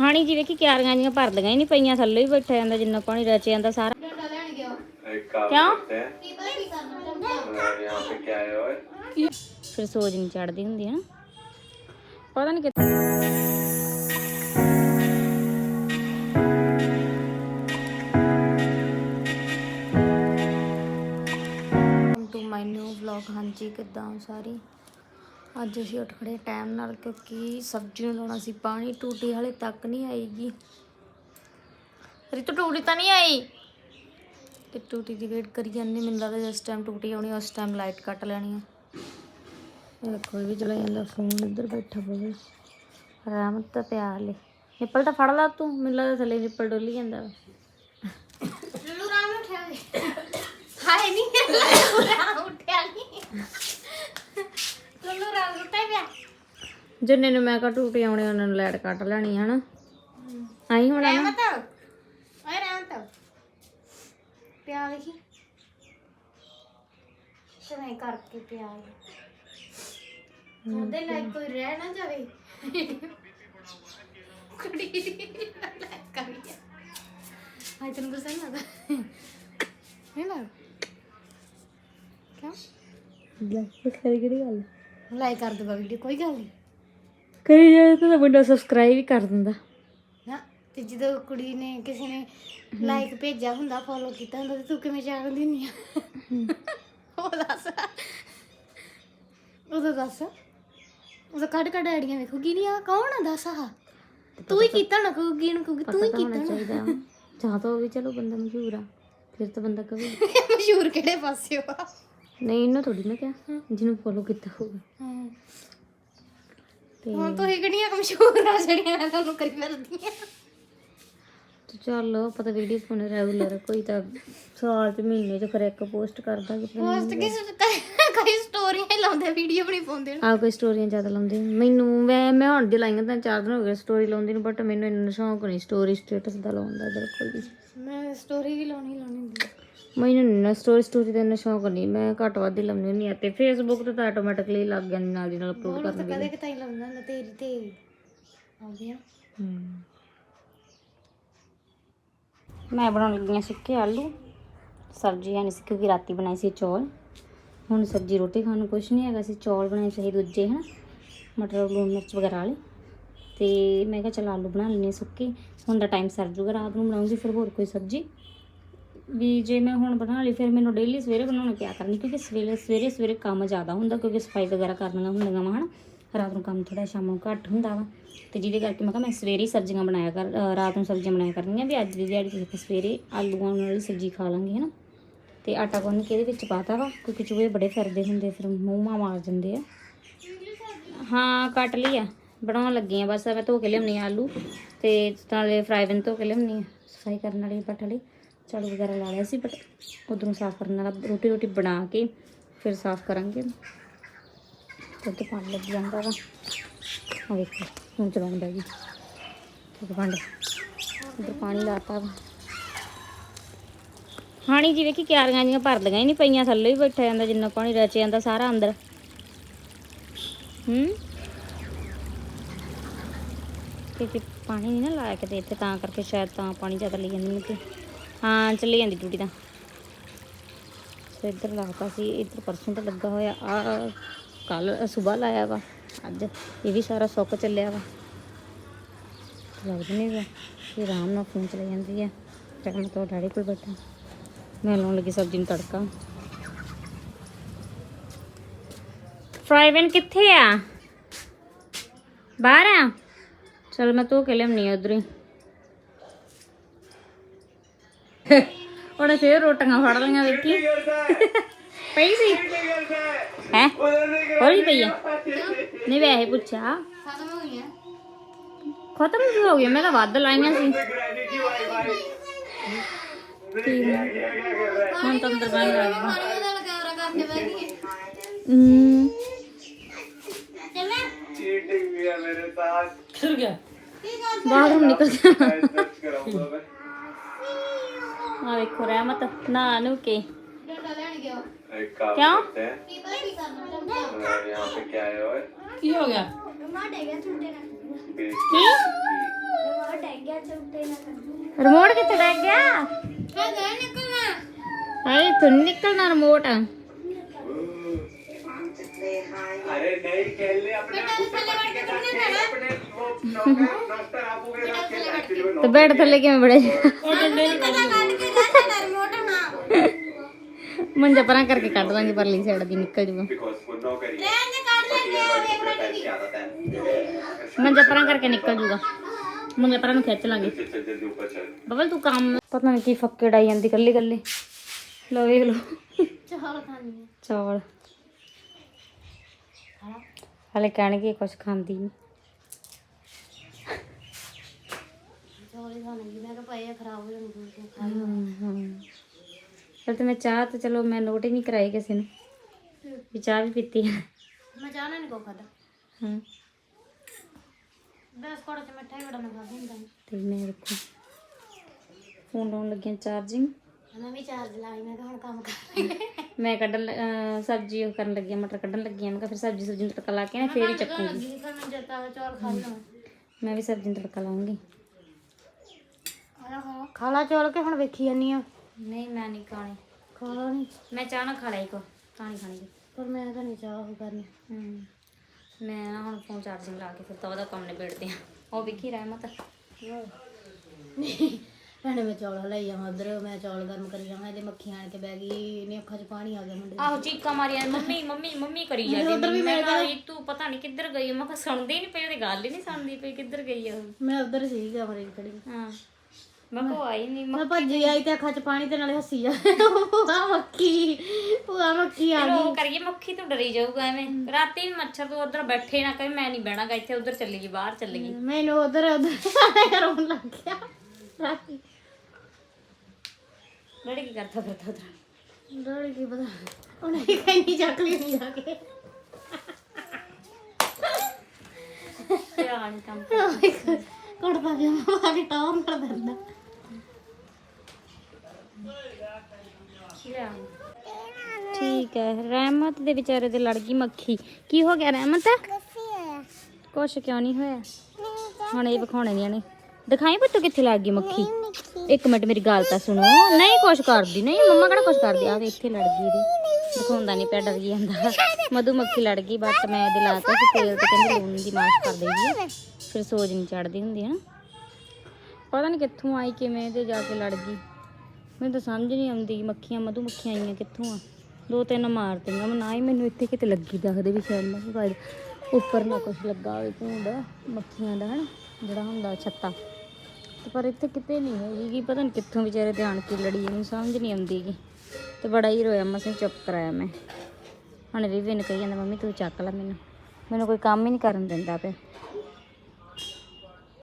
ਹਾਣੀ ਜੀ ਵੇਖੀ ਕਿਆਰੀਆਂ ਜੀਆਂ ਭਰ ਲਈਆਂ ਨਹੀਂ ਪਈਆਂ ਥੱਲੇ ਹੀ ਬੈਠਾ ਜਾਂਦਾ ਜਿੰਨਾ ਪਾਣੀ ਰਚ ਜਾਂਦਾ ਸਾਰਾ। ਫਿਰ ਸੋਜ ਨਹੀਂ ਚੜਦੀ ਹੁੰਦੀ ਹੈ ਪਤਾ ਨਹੀਂ ਕਿੱਥੇ ਟੂ ਮਾਈ ਵਲੌਗ ਹਾਂਜੀ ਕਿਦਾਂ ਸਾਰੀ? ਅੱਜ ਅਸੀਂ ਉੱਠ ਖੜੇ ਟਾਈਮ ਨਾਲ ਕਿਉਂਕਿ ਸਬਜ਼ੀ ਨੂੰ ਲਾਉਣਾ ਸੀ ਪਾਣੀ ਟੂਟੀ ਹਲੇ ਤੱਕ ਨਹੀਂ ਆਏਗੀ। ਰਿਤੂ ਟੂਟੀ ਤਾਂ ਨਹੀਂ ਆਈ? ਤੇ ਟੂਟੀ ਦੀ ਵੇਟ ਕਰੀ ਜਾਂਦੇ ਮੈਨੂੰ ਲੱਗਦਾ ਜਿਸ ਟਾਈਮ ਟੂਟੀ ਆਉਣੀ ਉਸ ਟਾਈਮ ਲਾਈਟ ਕੱਟ ਲੈਣੀ ਆ। ਇਹ ਦੇਖੋ ਇਹ ਵੀ ਚਲਾ ਜਾਂਦਾ ਫੋਨ ਇੱਧਰ ਬੈਠਾ ਪਵੇ ਰਹਿਮਤ ਤਾਂ ਪਿਆ ਹਲੇ। ਨਿੱਪਲ ਤਾਂ ਫੜ ਲਾ ਤੂੰ ਮੈਨੂੰ ਲੱਗਦਾ ਥੱਲੇ ਨਿੱਪਲ ਡੋਲੀ ਜਾਂਦਾ ਵਾ। ਲੁਲੂ ਰਾਮ ਉੱਠਿਆ ਵੇ ਹਾਏ ਨਹੀਂ। ਪਿਆ। ਜਿੰਨੇ ਨੂੰ ਮੈਂ ਕਾ ਟੂਟੀ ਆਉਣੀ ਉਹਨਾਂ ਨੂੰ ਲਾਈਟ ਕੱਟ ਲੈਣੀ ਹਨਾ। ਆਈ ਹੁਣ ਨਾ ਰਹਿਮਤ ਓਏ ਰਹਿਮਤ। ਪਿਆ ਲਿਖੀ ਸਵੇਂ ਕਰਕੇ ਪਿਆ ਉਹਦੇ ਲਈ ਕੋਈ ਰਹਿ ਨਾ ਜਾਵੇ। ਕੁੜੀ ਦੀ ਕਰੀ ਹਾਏ ਤੈਨੂੰ ਗੁੱਸਾ ਨਹੀਂ ਆਦਾ ਨਹੀਂ ਲੱਗ ਕਿਉਂ? ਲੈ ਕਿਹੜੀ ਗੱਲ? ਲਾਈਕ ਕਰ ਦੂਗਾ ਵੀਡੀਓ ਕੋਈ ਗੱਲ ਨਹੀਂ ਕਰੀ ਜਾਏ ਤਾਂ ਬੰਦਾ ਸਬਸਕ੍ਰਾਈਬ ਹੀ ਕਰ ਦਿੰਦਾ। ਨਾ ਤੇ ਜਦੋਂ ਕੁੜੀ ਨੇ ਕਿਸੇ ਨੇ ਲਾਈਕ ਭੇਜਿਆ ਹੁੰਦਾ ਫੋਲੋ ਕੀਤਾ ਹੁੰਦਾ ਤੇ ਤੂੰ ਕਿਵੇਂ ਜਾਣ ਦਿੰਦੀ ਆ? ਉਹ ਦੱਸ। ਉਹਦਾ ਦੱਸ। ਉਹਦਾ ਕੱਢ ਕੱਢ ਆਈਡੀਆਂ ਵੇਖੂਗੀ ਨਹੀਂ ਆ ਕੌਣ ਆ ਦੱਸ ਆ ਤੂੰ ਹੀ ਕੀਤਾ ਨਾ ਕਹੂਗੀ ਨੂੰ ਕਹੂਗੀ ਤੂੰ ਹੀ ਹੋਣਾ ਕੀਤਾ ਨਾ ਚਾਹੀਦਾ ਜਾਂ ਤਾਂ ਹੋਵੇ ਚਲੋ ਬੰਦਾ ਮਸ਼ਹੂਰ ਆ। ਫਿਰ ਤਾਂ ਬੰਦਾ ਕਵੇ ਮਸ਼ਹੂਰ ਕਿਹੜੇ ਪਾਸੇ ਆ ਨਹੀਂ ਇਹਨੂੰ ਥੋੜੀ ਮੈਂ ਕਿਹਾ ਜਿਹਨੂੰ ਫੋਲੋ ਕੀਤਾ ਹੋਊਗਾ। ਤੇ ਹੁਣ ਤੂੰ ਹੀ ਕਿਹੜੀਆਂ ਕੁ ਮਸ਼ਹੂਰ ਆ ਜਿਹੜੀਆਂ ਮੈਂ ਤੁਹਾਨੂੰ ਕਰੀ ਫਿਰਦੀ ਆ ਤੇ ਚੱਲ ਪਤਾ ਵੀਡੀਓ ਪਾਉਣੇ ਰੈਗੂਲਰ ਕੋਈ ਤਾਂ ਸਾਲ ਚ ਮਹੀਨੇ ਚ ਫਿਰ ਇੱਕ ਪੋਸਟ ਕਰਦਾ ਕਿ ਪੋਸਟ ਕਿਸ ਕਈ ਸਟੋਰੀਆਂ ਹੀ ਲਾਉਂਦੇ ਵੀਡੀਓ ਵੀ ਨਹੀਂ ਪਾਉਂਦੇ ਆ ਕੋਈ ਸਟੋਰੀਆਂ ਜ਼ਿਆਦਾ ਲਾਉਂਦੇ ਮੈਨੂੰ ਮੈਂ ਮੈਂ ਹੁਣ ਦੀ ਲਾਈਆਂ ਤਾਂ ਚਾਰ ਦਿਨ ਹੋ ਗਏ ਸਟੋਰੀ ਲਾਉਂਦੀ ਨੂੰ ਬਟ ਮੈਨੂੰ ਇੰਨਾ ਸ਼ੌਂਕ ਨਹੀਂ ਸਟੋਰੀ ਸਟੇਟਸ ਦਾ ਲਾਉਣ ਦਾ ਬਿਲਕੁਲ ਵੀ। ਮੈਂ ਸਟੋਰੀ ਵੀ ਲਾਉਣੀ ਲਾਉਣੀ ਹੁੰਦੀ ਆ। ਮੈਨੂੰ ਨਾ ਸਟੋਰੀ ਸਟੋਰੀ ਦਾ ਇੰਨਾ ਸ਼ੌਂਕ ਨਹੀਂ। ਮੈਂ ਘੱਟ ਵੱਧ ਹੀ ਲਾਉਂਦੀ ਹੁੰਦੀ ਆ ਤੇ ਫੇਸਬੁੱਕ ਤੇ ਤਾਂ ਆਟੋਮੈਟਿਕਲੀ ਲੱਗ ਜਾਂਦੀ ਨਾਲ ਦੀ ਨਾਲ ਅਪਲੋਡ ਕਰਨ ਤਾਂ ਕਦੇ ਕਿਤਾਈ ਲਾਉਂਦਾ ਹੁੰਦਾ ਤੇਰੀ ਤੇ ਆਉਂਦੀ ਆ। ਹਮ। ਮੈਂ ਬਣਾਉਣ ਲੱਗੀ ਹਾਂ ਸੁੱਕੇ ਆਲੂ। ਸਬਜ਼ੀ ਹੈ ਨਹੀਂ ਸੀ ਕਿਉਂਕਿ ਰਾਤੀ ਬਣਾਈ ਸੀ ਚੌਲ। ਹੁਣ ਸਬਜ਼ੀ ਰੋਟੀ ਖਾਣ ਨੂੰ ਕੁਛ ਨਹੀਂ ਹੈਗਾ ਸੀ ਚੌਲ ਬਣਾਏ ਸੀ ਦੂਜੇ, ਹਨ? ਮਟਰ, ਲੂਣ ਮਿਰਚ ਵਗੈਰਾ ਵਾਲੇ। ਤੇ ਮੈਂ ਕਿਹਾ ਚਲ ਆਲੂ ਬਣਾ ਲੈਣੇ ਹਾਂ ਸੁੱਕੇ। ਹੁਣ ਦਾ ਟਾਈਮ ਸਰ ਜੂਗਾ, ਰਾਤ ਨੂੰ ਬਣਾਉਂਗੀ ਫਿਰ ਹੋਰ ਕੋਈ ਸਬਜ਼ੀ। ਵੀ ਜੇ ਮੈਂ ਹੁਣ ਬਣਾ ਲਈ, ਫਿਰ ਮੈਨੂੰ ਡੇਲੀ ਸਵੇਰੇ ਬਣਾਉਣਾ ਪਿਆ ਕਰਨੀ? ਕਿਉਂਕਿ ਸਵੇਰੇ ਸਵੇਰੇ ਸਵੇਰੇ ਕੰਮ ਜ਼ਿਆਦਾ ਹੁੰਦਾ, ਕਿਉਂਕਿ ਸਫ਼ਾਈ ਵਗੈਰਾ ਕਰਨੀਆਂ ਹੁੰਦੀਆਂ ਵਾ, ਹਨ? ਰਾਤ ਨੂੰ ਕੰਮ ਥੋੜਾ ਸ਼ਾਮ ਨੂੰ ਘੱਟ ਹੁੰਦਾ ਵਾ। ਤੇ ਜਿਹਦੇ ਕਰਕੇ ਮੈਂ ਕਿਹਾ ਮੈਂ ਸਵੇਰੇ ਹੀ ਸਬਜ਼ੀਆਂ ਬਣਾਇਆ ਕਰ ਰਾਤ ਨੂੰ ਸਬਜ਼ੀਆਂ ਬਣਾਇਆ ਕਰਨੀਆਂ ਵੀ ਅੱਜ ਦੀ ਦਿਹਾੜੀ ਤੁਸੀਂ ਸਵੇਰੇ ਆਲੂਆਂ ਨਾਲ ਸਬਜ਼ੀ ਖਾ ਲਾਂਗੇ, ਹਨਾ? ਤੇ ਆਟਾ ਗੁੰਨ ਕੇ ਇਹਦੇ ਵਿੱਚ ਪਾਤਾ ਵਾ, ਕਿਉਂਕਿ ਚੂਹੇ ਬੜੇ ਫਿਰਦੇ ਹੁੰਦੇ, ਫਿਰ ਮੂੰਹਾਂ ਮਾਰ ਦਿੰਦੇ ਆ। ਹਾਂ, ਕੱਟ ਲਈ ਆ, ਬਣਾਉਣ ਲੱਗੀ ਆ ਬਸ, ਮੈਂ ਧੋ ਕੇ ਲਿਆਉਣੀ ਆ ਆਲੂ ਤੇ ਨਾਲੇ ਫਰਾਈ ਪੈਨ ਧੋ ਕੇ ਲਿਆਉਣੀ ਆ, ਸਫ਼ਾਈ ਕਰਨ ਵਾਲੀ ਪੱਟ ਲਈ ਝਾੜੂ ਵਗੈਰਾ ਲਾ ਲਿਆ ਸੀ ਬਟ ਉਧਰੋਂ ਸਾਫ਼ ਕਰਨ ਵਾਲਾ ਰੋਟੀ ਰੋਟੀ ਬਣਾ ਕੇ ਫਿਰ ਸਾਫ਼ ਕਰਾਂਗੇ। ਤੇ ਪਾਣੀ ਲੱਗ ਜਾਂਦਾ ਵਾ। ਆ ਵੇਖੋ, ਹੁਣ ਚਲਾਉਂਦਾ ਜੀ। ਤੇ ਭਾਂਡੇ ਉਧਰ ਪਾਣੀ ਲਾਤਾ ਵਾ। ਪਾਣੀ ਜਿਵੇਂ ਕਿ ਕਿਆਰੀਆਂ ਜੀਆਂ ਭਰਦੀਆਂ ਹੀ ਨਹੀਂ ਪਈਆਂ, ਥੱਲੇ ਹੀ ਬੈਠਾ ਜਾਂਦਾ ਜਿੰਨਾ ਪਾਣੀ ਰਚ ਜਾਂਦਾ ਸਾਰਾ ਅੰਦਰ। ਹੂੰ? ਕਿਤੇ ਪਾਣੀ ਨਹੀਂ ਨਾ ਲਾਇਆ ਕਿਤੇ ਇੱਥੇ, ਤਾਂ ਕਰਕੇ ਸ਼ਾਇਦ ਤਾਂ ਪਾਣੀ ਜ਼ਿਆਦਾ ਲਈ ਜਾਂਦੀ ਮੈਨੂੰ ਕਿ ਹਾਂ, ਚੱਲੀ ਜਾਂਦੀ ਟੂਟੀ ਤਾਂ। ਸੋ ਇੱਧਰ ਲਾਤਾ ਸੀ, ਇੱਧਰ ਪਰਸੋਂ ਤਾਂ ਲੱਗਾ ਹੋਇਆ, ਆ ਕੱਲ ਸਵੇਰ ਲਾਇਆ ਵਾ, ਅੱਜ ਇਹ ਵੀ ਸਾਰਾ ਸੁੱਕ ਚੱਲਿਆ ਵਾ। ਲੱਗਦਾ ਨਹੀਂ ਵਾ ਇਹ ਆਰਾਮ ਨਾਲ ਫੋਨ ਚਲੇ ਜਾਂਦੀ ਆ ਫਿਰ ਮੈਂ ਤਾਂ ਡੈਡੀ ਕੋਲ ਬੈਠਾ। ਮੈਂ ਲਾਉਣ ਲੱਗੀ ਸਬਜ਼ੀ ਨੂੰ ਤੜਕਾ। ਫਰਾਈ ਪੈਨ ਕਿੱਥੇ ਆ? ਬਾਹਰ ਆ? ਚਲ ਮੈਂ ਧੋ ਕੇ ਲਿਆਉਣੀ ਆ ਉਧਰ ਹੀ। ਉਹਨੇ ਫੇਰ ਰੋਟੀਆਂ ਫੜ ਲਈਆਂ ਵੇਖੀ ਪਈ ਸੀ? ਹੈ? ਹੋਰ ਵੀ ਪਈ ਆ? ਨਹੀਂ ਵੈਸੇ ਪੁੱਛਿਆ। ਖਤਮ ਹੋ ਗਈਆਂ। ਖਤਮ ਹੋ ਗਿਆ ਮੈਂ ਤਾਂ ਵੱਧ ਲਾਈਆਂ ਸੀ। ਠੀਕ ਆ। ਹੁਣ ਤਾਂ ਅੰਦਰ ਬਣ ਗਿਆ ਪਾਣੀ ਦਾ ਲਗਾਵਰਾ ਕਰਨੇ ਬੈਠੀ ਹਮ ਚੱਲ चीटिंग भी है मेरे साथ ਫਿਰ ਗਿਆ ਕੀ ਕਰ ਬਾਹਰੋਂ ਨਿਕਲ ਗਿਆ सर्च कराऊंगा मैं ਆ ਵੇਖੋ ਰਹਿਮਤ ਨਾ ਨੂੰ ਕੇ ਡੰਡਾ ਲੈਣ ਗਿਆ एक काम क्या? करते हैं अ, यहाँ पे क्या है ओए ਕੀ ਹੋ ਗਿਆ ਰਿਮੋਟ ਹੈਗਾ ਝੂਟੇ ਨਾਲ बेस ਰਿਮੋਟ ਹੈਗਾ ਝੂਟੇ ਨਾਲ ਰਿਮੋਟ ਕਿੱਥੇ ਰਹਿ ਗਿਆ ਹਾਂ ਗਏ ਨਿਕਲਣਾ ਹਾਏ ਤੂੰ ਨੀ ਨਿਕਲਣਾ ਰਿਮੋਟ अरे नहीं खेल ले अपने गुड्डे पट्टी के साथ खेल अपने वो नौकर मास्टर आपू के साथ खेल एक्चुअली में ਤੇ ਬੈਡ ਥੱਲੇ ਕਿਵੇਂ ਬੜੇ ਪਤਾ ਕੱਢ ਕੇ ਲੈ ਸਾਡਾ ਰਿਮੋਟ ਨਾ ਮੰਜਾ ਪਰਾਂ ਕਰਕੇ ਕੱਢ ਦਾਂਗੇ ਪਰਲੀ ਸਾਈਡ ਦੀ ਨਿਕਲ ਜੂਗਾ बिकॉज वो नौकरी है ਰਹਿਣ ਦੇ ਕੱਢ ਲੈਂਦੇ ਆ ਵੇਖ ਲੈ पहन के आता है ਮੰਜਾ ਪਰਾਂ ਕਰਕੇ ਨਿਕਲ ਜੂਗਾ ਮੰਗੇ ਪਰਾਂ ਨੂੰ ਖਿੱਚ ਲਾਂਗੇ। ਬਬਲ ਤੂੰ ਕੰਮ ਪਤਾ ਨਹੀਂ ਕੀ ਫੱਕੇ ਡਾਈ ਜਾਂਦੀ ਕੱਲੀ ਕੱਲੀ। ਲੋ ਵੇਖ ਲੋ ਚਾਵਲ ਖਾਣੀ ਹੈ ਚਾਵਲ। ਹਲੇ ਕਹਿਣਗੇ ਕੁਝ ਖਾਂਦੀ ਚਾਵਲ ਖਾਣਗੇ ਮੈਂ ਕਿਹਾ ਚਾਹ ਤੇ ਚਲੋ ਮੈਂ ਨੋਟ ਹੀ ਨਹੀਂ ਕਰਾਈ ਕਿਸੇ ਨੂੰ। ਵੀ ਚਾਹ ਵੀ ਪੀਤੀ ਮੈਂ ਚਾਹ ਨਹੀਂ ਕੋ ਖਾਦਾ ਹਾਂ ਬਿਸਕੁਟ ਚ ਮਿੱਠਾ ਹੀ ਬੜਾ ਨਾ ਖਾਦਾ ਹੁੰਦਾ ਤੇ ਮੈਂ ਦੇਖੋ ਫੋਨ ਲਾਉਣ ਲੱਗਿਆ ਚਾਰਜਿੰਗ। ਮੈਂ ਵੀ ਚਾਰਜ ਲਾਈ ਮੈਂ ਕਿਹਾ ਹੁਣ ਕੰਮ ਕਰ ਮੈਂ ਕੱਢਣ ਲ- ਅਹ ਸਬਜ਼ੀ ਉਹ ਕਰਨ ਲੱਗੀ ਹਾਂ, ਮਟਰ ਕੱਢਣ ਲੱਗੀ ਹਾਂ। ਮੈਂ ਕਿਹਾ ਫਿਰ ਸਬਜ਼ੀ ਸੁਬਜ਼ੀ ਨੂੰ ਤੜਕਾ ਲਾ ਕੇ ਨਾ ਫੇਰ ਹੀ ਚੱਕੂਗੀ। ਲੱਗੀ ਫਿਰ ਮੈਂ ਜੱਤਾ ਚੌਲ ਖਾ ਲਵਾਂ ਮੈਂ ਵੀ ਸਬਜ਼ੀ ਨੂੰ ਤੜਕਾ ਲਾਉਂਗੀ ਖਾਲਾ ਚੌਲ ਕੇ ਹੁਣ ਵੇਖੀ ਜਾਨੀ ਆ? ਨਹੀਂ ਮੈਂ ਨਹੀਂ ਖਾਣੀ। ਖਾਲਾ ਨਹੀਂ ਮੈਂ ਚਾਹ ਨਾ ਖਾ ਲਈ ਕੋ ਤਾਂ ਨਹੀਂ ਖਾਣੀ। ਪਰ ਮੈਂ ਤਾਂ ਨਹੀਂ ਚਾਹ ਉਹ ਕਰਨੀ। ਫੋਨ ਚਾਰਜਿੰਗ ਲਾ ਕੇ ਫਿਰ ਤਾਂ ਉਹਦਾ ਕੰਮ ਨਿਬੇੜਦੇ ਆ। ਉਹ ਵਿਖੀ ਰਹਿਮਤ ਭੈਣੇ ਮੈਂ ਚੌਲ ਲਈ ਜਾਵਾਂ ਉਧਰ ਮੈਂ ਚੌਲ ਗਰਮ ਕਰੀ ਜਾਵਾਂ ਇਹਦੇ ਮੱਖੀ ਆਣ ਕੇ ਬਹਿ ਗਈ ਇਹਨੇ ਅੱਖਾਂ 'ਚ ਪਾਣੀ ਆ ਗਿਆ ਮੁੰਡੇ ਦੇ। ਆਹੋ ਚੀਕਾਂ ਮਾਰੀਆਂ ਮੰਮੀ ਮੰਮੀ ਮੰਮੀ ਕਰੀ ਜਾਂਦੀ ਮੈਂ ਕਿਹਾ ਵੀ ਤੂੰ ਪਤਾ ਨਹੀਂ ਕਿੱਧਰ ਗਈ ਮੈਂ ਕਿਹਾ ਸੁਣਦੀ ਨਹੀਂ ਪਈ ਉਹਦੀ ਗੱਲ ਹੀ ਨਹੀਂ ਸੁਣਦੀ ਪਈ ਕਿੱਧਰ ਗਈ ਆ ਉਹ। ਮੈਂ ਉਧਰ ਸੀ ਕਮਰੇ 'ਚ ਖੜੀ। ਹਾਂ। ਮੈਂ ਕੋ ਆਈ ਨਹੀਂ ਮੈਂ ਭੱਜੀ ਆਈ ਤੇ ਅੱਖਾਂ 'ਚ ਪਾਣੀ ਤੇ ਨਾਲੇ ਹੱਸੀ ਜਾ ਭੂਆ ਮੱਖੀ ਭੂਆ ਮੱਖੀ ਆ ਚਲੋ ਉਹ ਕਰੀਏ ਮੱਖੀ ਤੋਂ ਡਰੀ ਜਾਊਗਾ ਐਵੇਂ। ਰਾਤੀ ਵੀ ਮੱਛਰ ਤੋਂ ਉਧਰ ਬੈਠੇ ਨਾ ਕਰੇ ਮੈਂ ਨਹੀਂ ਬਹਿਣਾਗਾ ਇੱਥੇ ਉਧਰ ਚੱਲੀ ਗਈ ਬਾਹਰ ਚੱਲੀ ਗਈ ਮੈਨੂੰ ਉਧਰ ਉਧਰ ਰੋਣ ਲੱਗ ਗਿਆ। ਰਾਤੀ। ਡੜੀ ਕੀ ਕਰਦਾ ਫਿਰਦਾ ਉਧਰ? ਡਰ ਕੀ ਪਤਾ ਉਹਨੇ ਕਹਿੰਦੀ ਚੱਕ ਲਈ ਨਹੀਂ ਜਾ ਕੇ। ਧਿਆਨ ਕੰਮ ਕੁੜਦਾ ਗਿਆ ਮਾਂ ਵੀ ਟੌਰ ਕਰ ਦਿੰਦਾ। ਠੀਕ ਹੈ। ਰਹਿਮਤ ਦੇ ਵਿਚਾਰੇ ਦੇ ਲੜ ਗਈ ਮੱਖੀ। ਕੀ ਹੋ ਗਿਆ ਰਹਿਮਤ? ਕੁਛ ਕਿਉਂ ਨਹੀਂ ਹੋਇਆ? ਹੁਣ ਇਹ ਵਿਖਾਉਣੇ ਨੇ ਨੇ। ਦਿਖਾਈ ਪੁੱਤੂ ਕਿੱਥੇ ਲੱਗ ਗਈ ਮੱਖੀ? ਇੱਕ ਮਿੰਟ ਮੇਰੀ ਗੱਲ ਤਾਂ ਸੁਣੋ। ਨਹੀਂ ਕੁਛ ਕਰਦੀ ਨਹੀਂ ਮੰਮਾ ਕਿਹੜਾ ਕੁਛ ਕਰਦੀ? ਆ ਇੱਥੇ ਲੜ ਗਈ ਇਹਦੀ। ਦਿਖਾਉਂਦਾ ਨਹੀਂ ਪਿਆ ਡਰ ਗਈ ਜਾਂਦਾ। ਮਧੂ ਮੱਖੀ ਲੜ ਗਈ ਬਟ ਮੈਂ ਇਹਦੇ ਲਾਤਾ ਸੀ ਤੇਲ ਤੇ ਕਹਿੰਦੀ ਲੂਣ ਦੀ ਮਾਸ਼ ਕਰ ਦੇਗੀ ਫਿਰ ਸੋਜ ਨਹੀਂ ਚੜਦੀ ਹੁੰਦੀ ਹੈ ਪਤਾ ਨਹੀਂ ਕਿੱਥੋਂ ਆਈ ਕਿਵੇਂ ਇਹਦੇ ਜਾ ਕੇ ਲੜ ਗਈ। ਮੈਨੂੰ ਤਾਂ ਸਮਝ ਨਹੀਂ ਆਉਂਦੀ ਮੱਖੀਆਂ ਮਧੂ ਮੱਖੀਆਂ ਆਈਆਂ ਕਿੱਥੋਂ ਆ? ਦੋ ਤਿੰਨ ਮਾਰਤੀਆਂ ਮੈਂ ਨਾ ਹੀ ਮੈਨੂੰ ਇੱਥੇ ਕਿਤੇ ਲੱਗੀ ਦੱਸਦੇ ਵੀ ਸ਼ਾਇਦ ਮੈਂ ਕਿਹਾ ਉੱਪਰ ਨਾ ਕੁਝ ਲੱਗਾ ਹੋਵੇ ਭੂੰਡ, ਮੱਖੀਆਂ ਦਾ ਹਨਾ, ਜਿਹੜਾ ਹੁੰਦਾ ਛੱਤਾ। ਤੇ ਪਰ ਇੱਥੇ ਕਿਤੇ ਨਹੀਂ ਹੈਗੀ ਕਿ ਪਤਾ ਨਹੀਂ ਕਿੱਥੋਂ ਵਿਚਾਰੇ ਧਿਆਨ ਕੀ ਲੜੀ, ਮੈਨੂੰ ਸਮਝ ਨਹੀਂ ਆਉਂਦੀ ਗੀ। ਤੇ ਬੜਾ ਹੀ ਰੋਇਆ ਮਸਾਂ ਚੁੱਪ ਕਰਾਇਆ ਮੈਂ। ਹੁਣ ਵੀ ਨੇ ਕਹੀ ਜਾਂਦਾ, ਮੰਮੀ ਤੂੰ ਚੱਕ ਲੈ ਮੈਨੂੰ। ਮੈਨੂੰ ਕੋਈ ਕੰਮ ਹੀ ਨਹੀਂ ਕਰਨ ਦਿੰਦਾ ਪਿਆ।